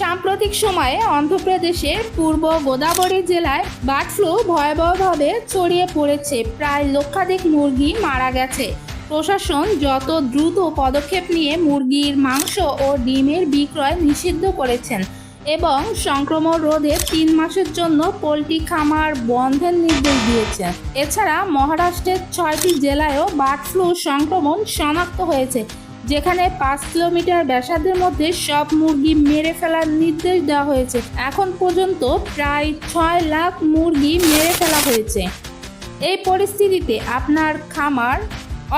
সাম্প্রতিক সময়ে অন্ধ্রপ্রদেশের পূর্ব গোদাবরী জেলায় বার্ড ফ্লু ভয়াবহভাবে ছড়িয়ে পড়েছে। প্রায় লক্ষাধিক মুরগি মারা গেছে। প্রশাসন যত দ্রুত পদক্ষেপ নিয়ে মুরগির মাংস ও ডিমের বিক্রয় নিষিদ্ধ করেছেন এবং সংক্রমণ রোধে তিন মাসের জন্য পোলট্রি খামার বন্ধের নির্দেশ দিয়েছেন। এছাড়া মহারাষ্ট্রের ছয়টি জেলায়ও বার্ড ফ্লু সংক্রমণ শনাক্ত হয়েছে। যেখানে পাঁচ কিলোমিটার ব্যাসার্ধের মধ্যে সব মুরগি মেরে ফেলার নির্দেশ দেওয়া হয়েছে। এখন পর্যন্ত প্রায় ছয় লাখ মুরগি মেরে ফেলা হয়েছে। এই পরিস্থিতিতে আপনার খামার,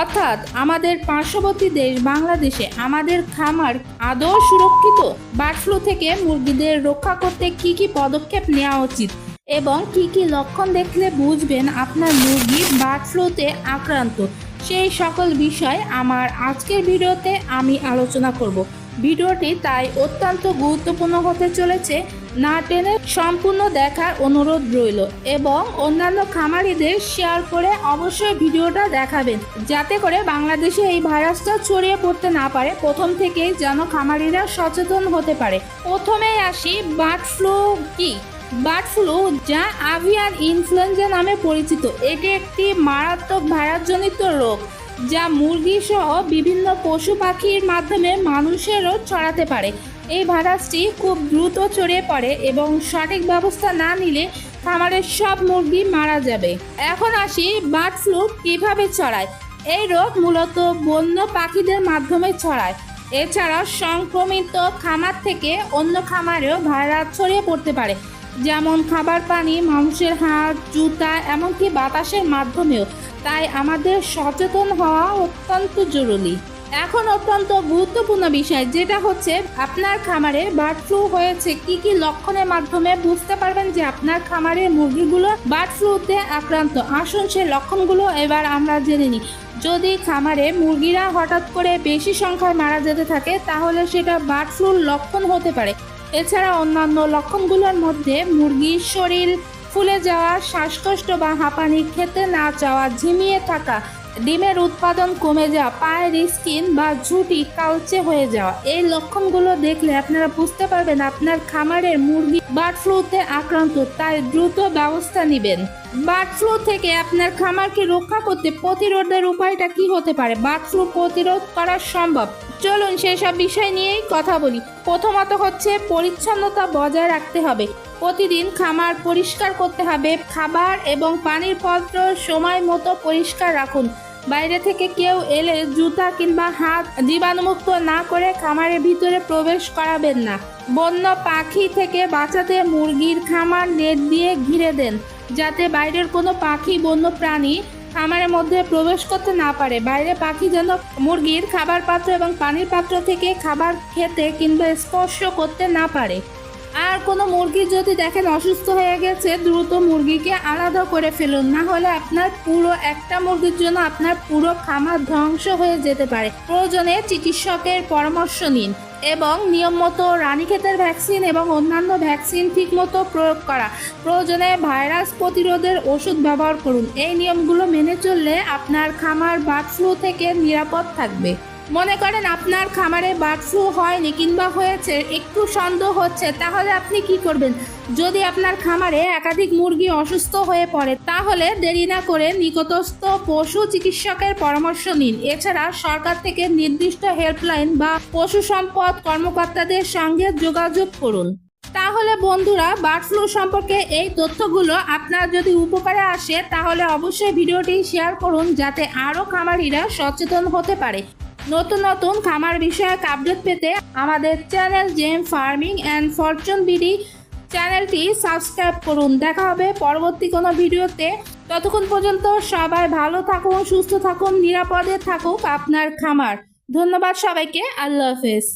অর্থাৎ আমাদের পার্শ্ববর্তী দেশ বাংলাদেশে আমাদের খামার আদৌ সুরক্ষিত? বার্ড ফ্লু থেকে মুরগিদের রক্ষা করতে কি কি পদক্ষেপ নেওয়া উচিত? এবং কি কি লক্ষণ দেখলে বুঝবেন আপনার মুরগি বার্ড ফ্লুতে আক্রান্ত? সেই সকল বিষয় আমার আজকের ভিডিওতে আমি আলোচনা করব। ভিডিওটি তাই অত্যন্ত গুরুত্বপূর্ণ হতে চলেছে। না টেনে সম্পূর্ণ দেখার অনুরোধ রইল এবং অন্যান্য খামারিদের শেয়ার করে অবশ্যই ভিডিওটা দেখাবেন। যাতে করে বাংলাদেশে এই ভাইরাসটা ছড়িয়ে পড়তে না পারে, প্রথম থেকেই যেন খামারিরা সচেতন হতে পারে। প্রথমেই আসি, বার্ড ফ্লু কি? বার্ড ফ্লু যা আভিয়ান ইনফ্লুয়েঞ্জা নামে পরিচিত। এটি একটি মারাত্মক ভাইরাসজনিত রোগ, যা মুরগি সহ বিভিন্ন পশু পাখির মাধ্যমে মানুষেরও ছড়াতে পারে। এই ভাইরাসটি খুব দ্রুত ছড়িয়ে পড়ে এবং সঠিক ব্যবস্থা না নিলে খামারের সব মুরগি মারা যাবে। এখন আসি বার্ড ফ্লু কীভাবে ছড়ায়। এই রোগ মূলত বন্য পাখিদের মাধ্যমে ছড়ায়। এছাড়া সংক্রমিত খামার থেকে অন্য খামারেও ভাইরাস ছড়িয়ে পড়তে পারে। যেমন খাবার পানি, মানুষের হাত, জুতা, এমনকি বাতাসের মাধ্যমেও। তাই আমাদের সচেতন হওয়া অত্যন্ত জরুরি। এখন অত্যন্ত গুরুত্বপূর্ণ বিষয়, যেটা হচ্ছে আপনার খামারে বার্ড ফ্লু হয়েছে, কি কি লক্ষণের মাধ্যমে বুঝতে পারবেন যে আপনার খামারের মুরগিগুলো বার্ড ফ্লুতে আক্রান্ত? আসুন সেই লক্ষণগুলো এবার আমরা জেনে নিই। যদি খামারে মুরগিরা হঠাৎ করে বেশি সংখ্যায় মারা যেতে থাকে, তাহলে সেটা বার্ড ফ্লুর লক্ষণ হতে পারে। এছাড়া অন্যান্য লক্ষণগুলোর মধ্যে মুরগির শরীর ফুলে যাওয়া, শ্বাসকষ্ট বা হাঁপানি, খেতে না চাওয়া, ঝিমিয়ে থাকা, ডিমের উৎপাদন কমে যাওয়া, পায়ের স্কিন বা ঝুঁটি কালচে হয়ে যাওয়া, এই লক্ষণগুলো দেখলে আপনারা বুঝতে পারবেন আপনার খামারের মুরগি বার্ড ফ্লুতে আক্রান্ত, তাই দ্রুত ব্যবস্থা নেবেন। বার্ড ফ্লু থেকে আপনার খামারকে রক্ষা করতে প্রতিরোধের উপায়টা কি হতে পারে? বার্ড ফ্লু প্রতিরোধ করা সম্ভব। চলুন সেসব বিষয় নিয়েই কথা বলি। প্রথমত হচ্ছে পরিচ্ছন্নতা বজায় রাখতে হবে। প্রতিদিন খামার পরিষ্কার করতে হবে। খাবার এবং পানির পাত্র সময় মতো পরিষ্কার রাখুন। বাইরে থেকে কেউ এলে জুতা কিংবা হাত জীবাণুমুক্ত না করে খামারের ভিতরে প্রবেশ করাবেন না। বন্য পাখি থেকে বাঁচাতে মুরগির খামার নেট দিয়ে ঘিরে দেন। যাতে বাইরের কোনো পাখি, বন্য প্রাণী খামারের মধ্যে প্রবেশ করতে না পারে। বাইরে পাখি যেন মুরগির খাবার পাত্র এবং পানির পাত্র থেকে খাবার খেতে কিংবা স্পর্শ করতে না পারে। আর কোনো মুরগি যদি দেখেন অসুস্থ হয়ে গেছে, দ্রুত মুরগিকে আলাদা করে ফেলুন। না হলে আপনার পুরো একটা মুরগির জন্য আপনার পুরো খামার ধ্বংস হয়ে যেতে পারে। প্রয়োজনে চিকিৎসকের পরামর্শ নিন। এবং নিয়ম মতো রানীক্ষেতের ভ্যাকসিন এবং অন্যান্য ভ্যাকসিন ঠিকমতো প্রয়োগ করা। প্রয়োজনে ভাইরাস প্রতিরোধের ওষুধ ব্যবহার করুন। এই নিয়মগুলো মেনে চললে আপনার খামার বার্ড ফ্লু থেকে নিরাপদ থাকবে। মনে করেন আপনার খামারে বার্ড ফ্লু হয়নি কিংবা হয়েছে, একটু সন্দেহ হচ্ছে, তাহলে আপনি কি করবেন? যদি আপনার খামারে একাধিক মুরগি অসুস্থ হয়ে পড়ে, তাহলে দেরি না করে নিকটস্থ পশু চিকিৎসকের পরামর্শ নিন। এছাড়া সরকার থেকে নির্দিষ্ট হেল্পলাইন বা পশু সম্পদ কর্মকর্তাদের সঙ্গে যোগাযোগ করুন। তাহলে বন্ধুরা, বার্ড ফ্লু সম্পর্কে এই তথ্যগুলো আপনার যদি উপকারে আসে, তাহলে অবশ্যই ভিডিওটি শেয়ার করুন, যাতে আরও খামারিরা সচেতন হতে পারে। নতুন নতুন খামার বিষয়ক আপডেট পেতে আমাদের channel Gem Farming and Fortune BD চ্যানেলটি সাবস্ক্রাইব করুন। দেখা হবে পরবর্তী কোনো ভিডিওতে। ততক্ষণ পর্যন্ত সবাই ভালো থাকুন, সুস্থ থাকুন, নিরাপদে থাকুক আপনার খামার। ধন্যবাদ সবাইকে। আল্লাহ হাফেজ।